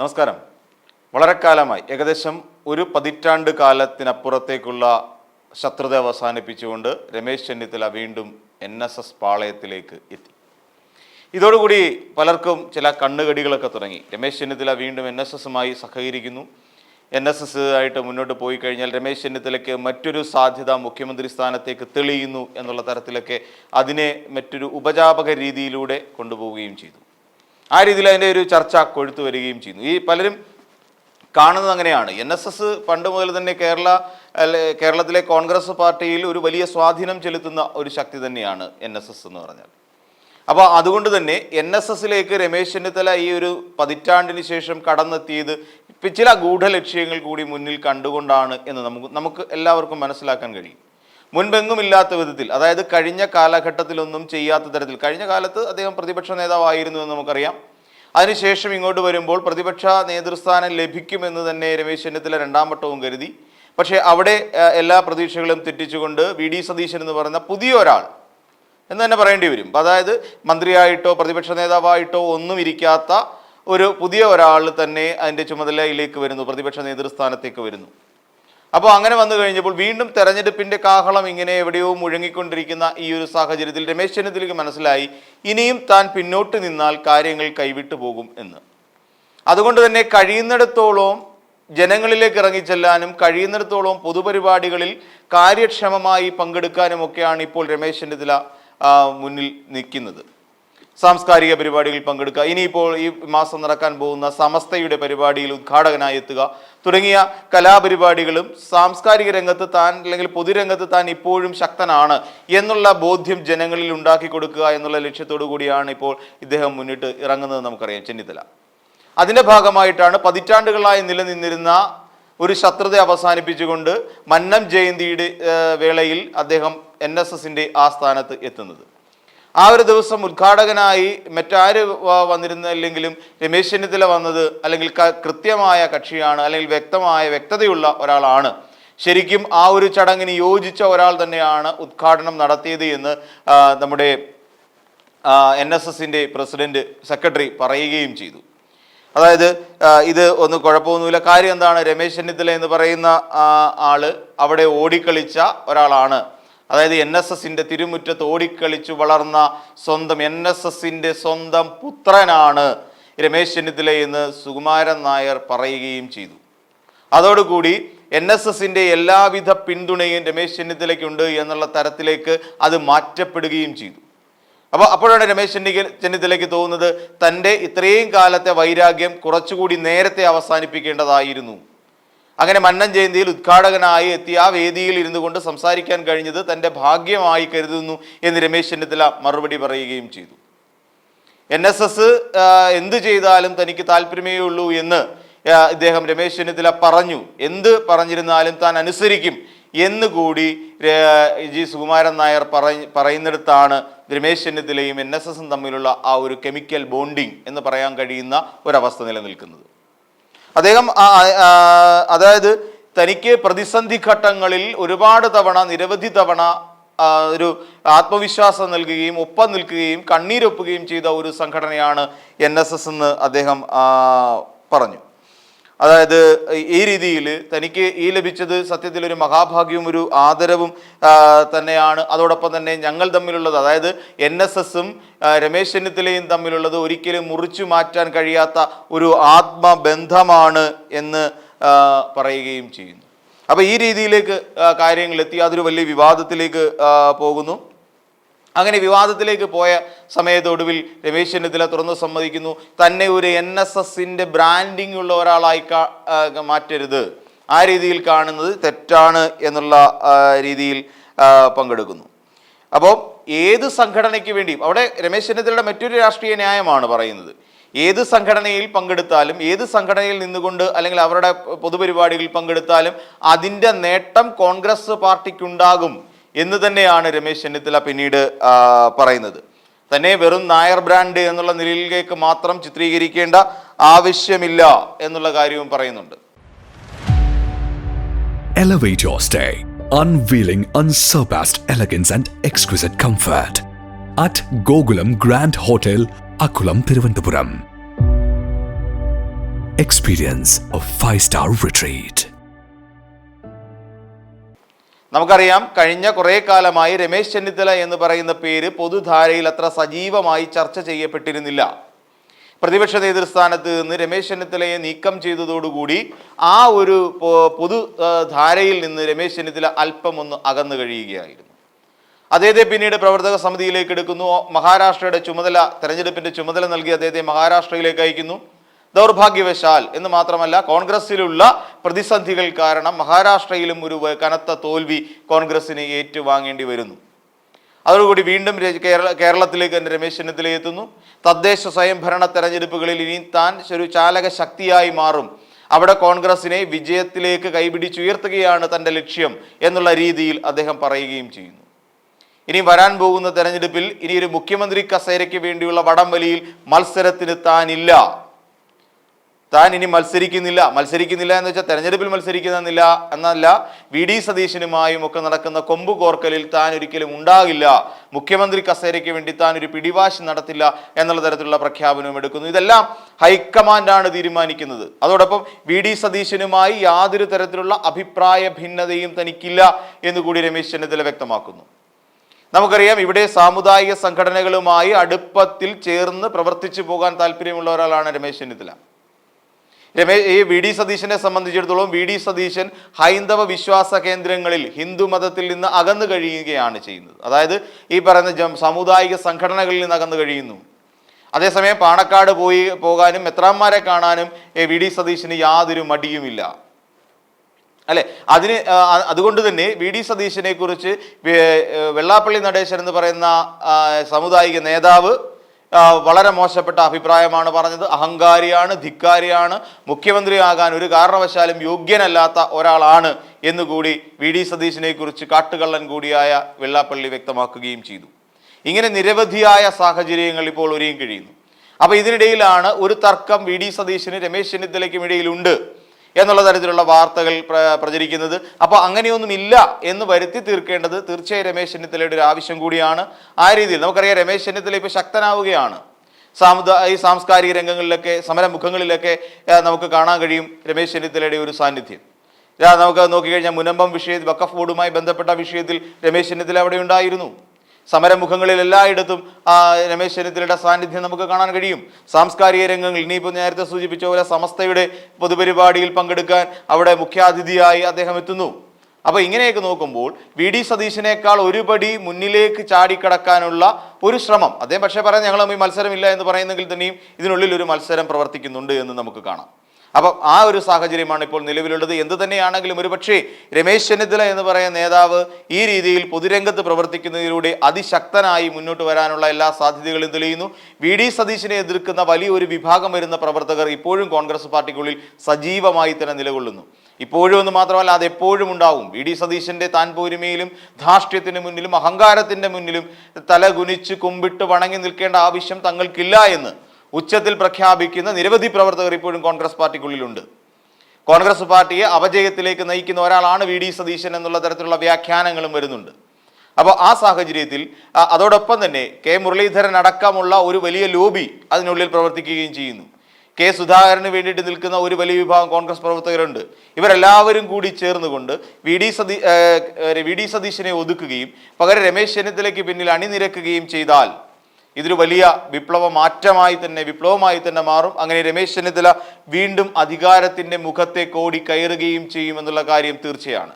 നമസ്കാരം. വളരെ കാലമായി ഏകദേശം ഒരു പതിറ്റാണ്ട് കാലത്തിനപ്പുറത്തേക്കുള്ള ശത്രുത അവസാനിപ്പിച്ചുകൊണ്ട് രമേശ് ചെന്നിത്തല വീണ്ടും എൻ എസ് എസ് പാളയത്തിലേക്ക് എത്തി. ഇതോടുകൂടി പലർക്കും ചില കണ്ണുകടികളൊക്കെ തുടങ്ങി. രമേശ് ചെന്നിത്തല വീണ്ടും എൻ എസ് എസുമായി സഹകരിക്കുന്നു. എൻ എസ് എസ് ആയിട്ട് മുന്നോട്ട് പോയി കഴിഞ്ഞാൽ രമേശ് ചെന്നിത്തലയ്ക്ക് മറ്റൊരു സാധ്യത മുഖ്യമന്ത്രി സ്ഥാനത്തേക്ക് തെളിയുന്നു എന്നുള്ള തരത്തിലൊക്കെ അതിനെ മറ്റൊരു ഉപജാപക രീതിയിലൂടെ കൊണ്ടുപോവുകയും ചെയ്തു. ആ രീതിയിൽ അതിന്റെ ഒരു ചർച്ച കൊഴുത്തു വരികയും ചെയ്യുന്നു. ഈ പലരും കാണുന്നത് അങ്ങനെയാണ്. എൻ എസ് എസ് പണ്ട് മുതൽ തന്നെ കേരള കേരളത്തിലെ കോൺഗ്രസ് പാർട്ടിയിൽ ഒരു വലിയ സ്വാധീനം ചെലുത്തുന്ന ഒരു ശക്തി തന്നെയാണ് എൻ എസ് എസ് എന്ന് പറഞ്ഞാൽ. അപ്പോൾ അതുകൊണ്ട് തന്നെ എൻ എസ് എസിലേക്ക് രമേശ് ചെന്നിത്തല ഈ ഒരു പതിറ്റാണ്ടിന് ശേഷം കടന്നെത്തിയത് ചില ഗൂഢലക്ഷ്യങ്ങൾ കൂടി മുന്നിൽ കണ്ടുകൊണ്ടാണ് എന്ന് നമുക്ക് നമുക്ക് എല്ലാവർക്കും മനസ്സിലാക്കാൻ കഴിയും. മുൻപെങ്ങും ഇല്ലാത്ത വിധത്തിൽ അതായത് കഴിഞ്ഞ കാലഘട്ടത്തിലൊന്നും ചെയ്യാത്ത തരത്തിൽ കഴിഞ്ഞ കാലത്ത് അദ്ദേഹം പ്രതിപക്ഷ നേതാവായിരുന്നു എന്ന് നമുക്കറിയാം. അതിനുശേഷം ഇങ്ങോട്ട് വരുമ്പോൾ പ്രതിപക്ഷ നേതൃസ്ഥാനം ലഭിക്കുമെന്ന് തന്നെ രമേശ് ചെന്നിത്തല രണ്ടാം വട്ടവും കരുതി. പക്ഷേ അവിടെ എല്ലാ പ്രതീക്ഷകളും തെറ്റിച്ചുകൊണ്ട് വി ഡി സതീശൻ എന്ന് പറയുന്ന പുതിയ ഒരാൾ എന്ന് തന്നെ പറയേണ്ടി വരും. അതായത് മന്ത്രിയായിട്ടോ പ്രതിപക്ഷ നേതാവായിട്ടോ ഒന്നും ഇരിക്കാത്ത ഒരു പുതിയ ഒരാൾ തന്നെ അതിന്റെ ചുമതലയിലേക്ക് വരുന്നു പ്രതിപക്ഷ നേതൃസ്ഥാനത്തേക്ക് വരുന്നു. അപ്പോൾ അങ്ങനെ വന്നു കഴിഞ്ഞപ്പോൾ വീണ്ടും തെരഞ്ഞെടുപ്പിന്റെ കാഹളം ഇങ്ങനെ എവിടെയോ മുഴങ്ങിക്കൊണ്ടിരിക്കുന്ന ഈ ഒരു സാഹചര്യത്തിൽ രമേശ് ചെന്നിത്തലയ്ക്ക് മനസ്സിലായി ഇനിയും താൻ പിന്നോട്ട് നിന്നാൽ കാര്യങ്ങൾ കൈവിട്ടു പോകും എന്ന്. അതുകൊണ്ട് തന്നെ കഴിയുന്നിടത്തോളം ജനങ്ങളിലേക്ക് ഇറങ്ങിച്ചെല്ലാനും കഴിയുന്നിടത്തോളം പൊതുപരിപാടികളിൽ കാര്യക്ഷമമായി പങ്കെടുക്കാനും ഒക്കെയാണ് ഇപ്പോൾ രമേശ് ചെന്നിത്തല മുന്നിൽ നിൽക്കുന്നത്. സാംസ്കാരിക പരിപാടികളിൽ പങ്കെടുക്കുക. ഇനിയിപ്പോൾ ഈ മാസം നടക്കാൻ പോകുന്ന സമസ്തയുടെ പരിപാടിയിൽ ഉദ്ഘാടകനായി എത്തുക. തുടങ്ങിയ കലാപരിപാടികളും സാംസ്കാരിക രംഗത്ത് താൻ അല്ലെങ്കിൽ പൊതുരംഗത്ത് താൻ ഇപ്പോഴും ശക്തനാണ് എന്നുള്ള ബോധ്യം ജനങ്ങളിൽ ഉണ്ടാക്കി കൊടുക്കുക എന്നുള്ള ലക്ഷ്യത്തോടു കൂടിയാണ് ഇപ്പോൾ ഇദ്ദേഹം മുന്നിട്ട് ഇറങ്ങുന്നത് നമുക്കറിയാം. ചെന്നിത്തല. അതിന്റെ ഭാഗമായിട്ടാണ് പതിറ്റാണ്ടുകളായി നിലനിന്നിരുന്ന ഒരു ശത്രുത അവസാനിപ്പിച്ചുകൊണ്ട് മന്നം ജയന്തിയുടെ വേളയിൽ അദ്ദേഹം എൻ എസ് എസിന്റെ ആ സ്ഥാനത്ത് എത്തുന്നത്. ആ ഒരു ദിവസം ഉദ്ഘാടകനായി മറ്റാര് വന്നിരുന്നില്ലെങ്കിലും രമേശ് ചെന്നിത്തല വന്നത് അല്ലെങ്കിൽ കൃത്യമായ കക്ഷിയാണ് അല്ലെങ്കിൽ വ്യക്തമായ വ്യക്തതയുള്ള ഒരാളാണ്. ശരിക്കും ആ ഒരു ചടങ്ങിന് യോജിച്ച ഒരാൾ തന്നെയാണ് ഉദ്ഘാടനം നടത്തിയത് എന്ന് നമ്മുടെ എൻ എസ് എസിന്റെ പ്രസിഡന്റ് സെക്രട്ടറി പറയുകയും ചെയ്തു. അതായത് ഇത് ഒന്ന് കുഴപ്പമൊന്നുമില്ല. കാര്യം എന്താണ്? രമേശ് ചെന്നിത്തല എന്ന് പറയുന്ന ആൾ അവിടെ ഓടിക്കളിച്ച ഒരാളാണ്. അതായത് എൻ എസ് എസിന്റെ തിരുമുറ്റത്ത് ഓടിക്കളിച്ചു വളർന്ന സ്വന്തം എൻ എസ് എസിന്റെ സ്വന്തം പുത്രനാണ് രമേശ് ചെന്നിത്തല എന്ന് സുകുമാരൻ നായർ പറയുകയും ചെയ്തു. അതോടുകൂടി എൻ എസ് എസിന്റെ എല്ലാവിധ പിന്തുണയും രമേശ് ചെന്നിത്തലയ്ക്കുണ്ട് എന്നുള്ള തരത്തിലേക്ക് അത് മാറ്റപ്പെടുകയും ചെയ്തു. അപ്പോൾ അപ്പോഴാണ് രമേശ് ചെന്നിക്ക് ചെന്നിത്തലയ്ക്ക് തോന്നുന്നത് തന്റെ ഇത്രയും കാലത്തെ വൈരാഗ്യം കുറച്ചുകൂടി നേരത്തെ അവസാനിപ്പിക്കേണ്ടതായിരുന്നു. അങ്ങനെ മന്നൻ ജയന്തിയിൽ ഉദ്ഘാടകനായി എത്തി ആ വേദിയിൽ ഇരുന്നു കൊണ്ട് സംസാരിക്കാൻ കഴിഞ്ഞത് തന്റെ ഭാഗ്യമായി കരുതുന്നു എന്ന് രമേശ് ചെന്നിത്തല മറുപടി പറയുകയും ചെയ്തു. എൻ എസ് എസ് എന്ത് ചെയ്താലും തനിക്ക് താല്പര്യമേ ഉള്ളൂ എന്ന് ഇദ്ദേഹം രമേശ് ചെന്നിത്തല പറഞ്ഞു. എന്ത് പറഞ്ഞിരുന്നാലും താൻ അനുസരിക്കും എന്ന് കൂടി ജി സുകുമാരൻ നായർ പറയ പറയുന്നിടത്താണ് രമേശ് ചെന്നിത്തലയും എൻ എസ് എസും തമ്മിലുള്ള ആ ഒരു കെമിക്കൽ ബോണ്ടിങ് എന്ന് പറയാൻ കഴിയുന്ന ഒരവസ്ഥ നിലനിൽക്കുന്നത്. അദ്ദേഹം അതായത് തനിക്ക് പ്രതിസന്ധി ഘട്ടങ്ങളിൽ ഒരുപാട് തവണ നിരവധി തവണ ഒരു ആത്മവിശ്വാസം നൽകുകയും ഒപ്പം നിൽക്കുകയും കണ്ണീരൊപ്പുകയും ചെയ്ത ഒരു സംഘടനയാണ് എൻ എസ് എസ് എന്ന് അദ്ദേഹം പറഞ്ഞു. അതായത് ഈ രീതിയിൽ തനിക്ക് ഈ ലഭിച്ചത് സത്യത്തിൽ ഒരു മഹാഭാഗ്യവും ഒരു ആദരവും തന്നെയാണ്. അതോടൊപ്പം തന്നെ ഞങ്ങൾ തമ്മിലുള്ളത് അതായത് എൻ എസ് എസും രമേശ് ചെന്നിത്തലയും തമ്മിലുള്ളത് ഒരിക്കലും മുറിച്ചു മാറ്റാൻ കഴിയാത്ത ഒരു ആത്മബന്ധമാണ് എന്ന് പറയുകയും ചെയ്യുന്നു. അപ്പോൾ ഈ രീതിയിലേക്ക് കാര്യങ്ങൾ എത്തി. അതൊരു വലിയ വിവാദത്തിലേക്ക് പോകുന്നു. അങ്ങനെ വിവാദത്തിലേക്ക് പോയ സമയത്ത് ഒടുവിൽ രമേശ് ചെന്നിത്തല തുറന്നു സമ്മതിക്കുന്നു. തന്നെ ഒരു എൻ എസ് എസിന്റെ ബ്രാൻഡിംഗ് ഉള്ള ഒരാളായി മാറ്റരുത്. ആ രീതിയിൽ കാണുന്നത് തെറ്റാണ് എന്നുള്ള രീതിയിൽ പങ്കെടുക്കുന്നു. അപ്പോൾ ഏത് സംഘടനയ്ക്ക് വേണ്ടിയും അവിടെ രമേശ് ചെന്നിത്തലയുടെ മറ്റൊരു രാഷ്ട്രീയ ന്യായമാണ് പറയുന്നത്. ഏത് സംഘടനയിൽ പങ്കെടുത്താലും ഏത് സംഘടനയിൽ നിന്നുകൊണ്ട് അല്ലെങ്കിൽ അവരുടെ പൊതുപരിപാടികളിൽ പങ്കെടുത്താലും അതിന്റെ നേട്ടം കോൺഗ്രസ് പാർട്ടിക്കുണ്ടാകും. എന്ന് തന്നെയാണ് രമേശ് ചെന്നിത്തല പിന്നീട് പറയുന്നത് തന്നെ വെറും നായർ ബ്രാൻഡ് എന്നുള്ള നിലയിലേക്ക് മാത്രം ചിത്രീകരിക്കേണ്ട ആവശ്യമില്ല എന്നുള്ള കാര്യവും പറയുന്നുണ്ട് Elevate your stay, unveiling unsurpassed elegance and exquisite comfort at Gogulam Grand Hotel, Akulam, Thiruvananthapuram. Experience a five star retreat. നമുക്കറിയാം കഴിഞ്ഞ കുറേ കാലമായി രമേശ് ചെന്നിത്തല എന്ന് പറയുന്ന പേര് പൊതുധാരയിൽ അത്ര സജീവമായി ചർച്ച ചെയ്യപ്പെട്ടിരുന്നില്ല. പ്രതിപക്ഷ നേതൃസ്ഥാനത്ത് നിന്ന് രമേശ് ചെന്നിത്തലയെ നീക്കം ചെയ്തതോടുകൂടി ആ ഒരു പൊതുധാരയിൽ പൊതു ധാരയിൽ നിന്ന് രമേശ് ചെന്നിത്തല അല്പം ഒന്ന് അകന്നു കഴിയുകയായിരുന്നു. അദ്ദേഹത്തെ പിന്നീട് പ്രവർത്തക സമിതിയിലേക്ക് എടുക്കുന്നു. മഹാരാഷ്ട്രയുടെ ചുമതല തെരഞ്ഞെടുപ്പിന്റെ ചുമതല നൽകി അദ്ദേഹത്തെ മഹാരാഷ്ട്രയിലേക്ക് അയക്കുന്നു. ദൗർഭാഗ്യവശാൽ എന്ന് മാത്രമല്ല കോൺഗ്രസിലുള്ള പ്രതിസന്ധികൾ കാരണം മഹാരാഷ്ട്രയിലും ഒരു കനത്ത തോൽവി കോൺഗ്രസിന് ഏറ്റുവാങ്ങേണ്ടി വരുന്നു. അതോടുകൂടി വീണ്ടും കേരള കേരളത്തിലേക്ക് തന്നെ രമേശ് ചെന്നിത്തല എത്തുന്നു. തദ്ദേശ സ്വയംഭരണ തെരഞ്ഞെടുപ്പുകളിൽ ഇനി താൻ ഒരു ചാലക ശക്തിയായി മാറും. അവിടെ കോൺഗ്രസിനെ വിജയത്തിലേക്ക് കൈപിടിച്ചുയർത്തുകയാണ് തന്റെ ലക്ഷ്യം എന്നുള്ള രീതിയിൽ അദ്ദേഹം പറയുകയും ചെയ്യുന്നു. ഇനി വരാൻ പോകുന്ന തെരഞ്ഞെടുപ്പിൽ ഇനി ഒരു മുഖ്യമന്ത്രി കസേരയ്ക്ക് വേണ്ടിയുള്ള വടംവലിയിൽ മത്സരത്തിന് താനില്ല. താൻ ഇനി മത്സരിക്കുന്നില്ല. മത്സരിക്കുന്നില്ല എന്ന് വെച്ചാൽ തെരഞ്ഞെടുപ്പിൽ മത്സരിക്കുന്നില്ല എന്നല്ല വി. ഡി. സതീശനുമായും ഒക്കെ നടക്കുന്ന കൊമ്പ് കോർക്കലിൽ താൻ ഒരിക്കലും ഉണ്ടാകില്ല. മുഖ്യമന്ത്രി കസേരയ്ക്ക് വേണ്ടി താൻ ഒരു പിടിവാശി നടത്തില്ല എന്നുള്ള തരത്തിലുള്ള പ്രഖ്യാപനവും എടുക്കുന്നു. ഇതെല്ലാം ഹൈക്കമാൻഡാണ് തീരുമാനിക്കുന്നത്. അതോടൊപ്പം വി. ഡി. സതീശനുമായി യാതൊരു തരത്തിലുള്ള അഭിപ്രായ ഭിന്നതയും തനിക്കില്ല എന്ന് കൂടി രമേശ് ചെന്നിത്തല വ്യക്തമാക്കുന്നു. നമുക്കറിയാം ഇവിടെ സാമുദായിക സംഘടനകളുമായി അടുപ്പത്തിൽ ചേർന്ന് പ്രവർത്തിച്ചു പോകാൻ താല്പര്യമുള്ള ഒരാളാണ് രമേശ് ചെന്നിത്തല. രമേശ് ഈ വി ഡി സതീശനെ സംബന്ധിച്ചിടത്തോളം വി ഡി സതീശൻ ഹൈന്ദവ വിശ്വാസ കേന്ദ്രങ്ങളിൽ ഹിന്ദു മതത്തിൽ നിന്ന് അകന്നു കഴിയുകയാണ് ചെയ്യുന്നത്. അതായത് ഈ പറയുന്ന സമുദായിക സംഘടനകളിൽ നിന്ന് അകന്നു കഴിയുന്നു. അതേസമയം പാണക്കാട് പോയി പോകാനും മെത്രാന്മാരെ കാണാനും വി ഡി സതീശന് യാതൊരു മടിയുമില്ല. അല്ലെ? അതിന് അതുകൊണ്ട് തന്നെ വി ഡി സതീശനെ കുറിച്ച് വെള്ളാപ്പള്ളി നടേശൻ എന്ന് പറയുന്ന സമുദായിക നേതാവ് വളരെ മോശപ്പെട്ട അഭിപ്രായമാണ് പറഞ്ഞത്. അഹങ്കാരിയാണ് ധിക്കാരിയാണ് മുഖ്യമന്ത്രിയാകാൻ ഒരു കാരണവശാലും യോഗ്യനല്ലാത്ത ഒരാളാണ് എന്നുകൂടി വി ഡി സതീശിനെ കുറിച്ച് കാട്ടുകള്ളൻ കൂടിയായ വെള്ളാപ്പള്ളി വ്യക്തമാക്കുകയും ചെയ്തു. ഇങ്ങനെ നിരവധിയായ സാഹചര്യങ്ങൾ ഇപ്പോൾ ഒരുങ്ങി കഴിയുന്നു. അപ്പൊ ഇതിനിടയിലാണ് ഒരു തർക്കം വി ഡി സതീശിന് രമേശ് ചെന്നിത്തലയ്ക്കും ഇടയിലുണ്ട്. എന്നുള്ള തരത്തിലുള്ള വാർത്തകൾ പ്ര- പ്രചരിക്കുന്നത്. അപ്പോൾ അങ്ങനെയൊന്നും ഇല്ല എന്ന് വരുത്തി തീർക്കേണ്ടത് തീർച്ചയായും രമേശ് ചെന്നിത്തലയുടെ ഒരു ആവശ്യം കൂടിയാണ്. ആ രീതിയിൽ നമുക്കറിയാം രമേശ് ചെന്നിത്തല ഇപ്പോൾ ശക്തനാവുകയാണ്. സാമുദാ ഈ സാംസ്കാരിക രംഗങ്ങളിലൊക്കെ സമരമുഖങ്ങളിലൊക്കെ മുഖങ്ങളിലൊക്കെ നമുക്ക് കാണാൻ കഴിയും രമേശ് ചെന്നിത്തലയുടെ ഒരു സാന്നിധ്യം. നമുക്ക് നോക്കിക്കഴിഞ്ഞാൽ മുനമ്പം വിഷയത്തിൽ വക്കഫ് ബോർഡുമായി ബന്ധപ്പെട്ട വിഷയത്തിൽ രമേശ് ചെന്നിത്തല അവിടെ ഉണ്ടായിരുന്നു. സമരമുഖങ്ങളിൽ എല്ലായിടത്തും രമേശ് ചെന്നിത്തലയുടെ സാന്നിധ്യം നമുക്ക് കാണാൻ കഴിയും. സാംസ്കാരിക രംഗങ്ങൾ ഇനിയിപ്പോൾ നേരത്തെ സൂചിപ്പിച്ച പോലെ സമസ്തയുടെ പൊതുപരിപാടിയിൽ പങ്കെടുക്കാൻ അവിടെ മുഖ്യാതിഥിയായി അദ്ദേഹം എത്തുന്നു. അപ്പോൾ ഇങ്ങനെയൊക്കെ നോക്കുമ്പോൾ വി ഡി സതീശനേക്കാൾ ഒരുപടി മുന്നിലേക്ക് ചാടിക്കടക്കാനുള്ള ഒരു ശ്രമം. അദ്ദേഹം പക്ഷേ പറയാൻ ഞങ്ങൾ മത്സരമില്ല എന്ന് പറയുന്നെങ്കിൽ തന്നെയും ഇതിനുള്ളിൽ ഒരു മത്സരം പ്രവർത്തിക്കുന്നുണ്ട് എന്ന് നമുക്ക് കാണാം. അപ്പം ആ ഒരു സാഹചര്യമാണ് ഇപ്പോൾ നിലവിലുള്ളത്. എന്ത് തന്നെയാണെങ്കിലും ഒരുപക്ഷെ രമേശ് ചെന്നിത്തല എന്ന് പറയുന്ന നേതാവ് ഈ രീതിയിൽ പൊതുരംഗത്ത് പ്രവർത്തിക്കുന്നതിലൂടെ അതിശക്തനായി മുന്നോട്ട് വരാനുള്ള എല്ലാ സാധ്യതകളും തെളിയുന്നു. വി ഡി സതീശിനെ എതിർക്കുന്ന വലിയൊരു വിഭാഗം വരുന്ന പ്രവർത്തകർ ഇപ്പോഴും കോൺഗ്രസ് പാർട്ടിക്കുള്ളിൽ സജീവമായി തന്നെ നിലകൊള്ളുന്നു. ഇപ്പോഴും എന്ന് മാത്രമല്ല അത് എപ്പോഴും ഉണ്ടാവും. വി ഡി സതീശന്റെ താൻ പോരുമയിലും ധാർഷ്ട്യത്തിന് മുന്നിലും അഹങ്കാരത്തിന്റെ മുന്നിലും തല കുനിച്ച് കുമ്പിട്ട് വണങ്ങി നിൽക്കേണ്ട ആവശ്യം തങ്ങൾക്കില്ല എന്ന് ഉച്ചത്തിൽ പ്രഖ്യാപിക്കുന്ന നിരവധി പ്രവർത്തകർ ഇപ്പോഴും കോൺഗ്രസ് പാർട്ടിക്കുള്ളിലുണ്ട്. കോൺഗ്രസ് പാർട്ടിയെ അപജയത്തിലേക്ക് നയിക്കുന്ന ഒരാളാണ് വി ഡി സതീശൻ എന്നുള്ള തരത്തിലുള്ള വ്യാഖ്യാനങ്ങളും വരുന്നുണ്ട്. അപ്പോൾ ആ സാഹചര്യത്തിൽ അതോടൊപ്പം തന്നെ കെ മുരളീധരൻ അടക്കമുള്ള ഒരു വലിയ ലോബി അതിനുള്ളിൽ പ്രവർത്തിക്കുകയും ചെയ്യുന്നു. കെ സുധാകരന് വേണ്ടിയിട്ട് നിൽക്കുന്ന ഒരു വലിയ വിഭാഗം കോൺഗ്രസ് പ്രവർത്തകരുണ്ട്. ഇവരെല്ലാവരും കൂടി ചേർന്നുകൊണ്ട് വി ഡി സതീ വി ഡി സതീശനെ ഒതുക്കുകയും പകരം രമേശ് ചെന്നിത്തലയ്ക്ക് പിന്നിൽ അണിനിരക്കുകയും ചെയ്താൽ ഇതൊരു വലിയ വിപ്ലവ മാറ്റമായി തന്നെ വിപ്ലവമായി തന്നെ മാറും. അങ്ങനെ രമേശ് ചെന്നിത്തല വീണ്ടും അധികാരത്തിന്റെ മുഖത്തെ കോടി കയറുകയും ചെയ്യുമെന്നുള്ള കാര്യം തീർച്ചയാണ്.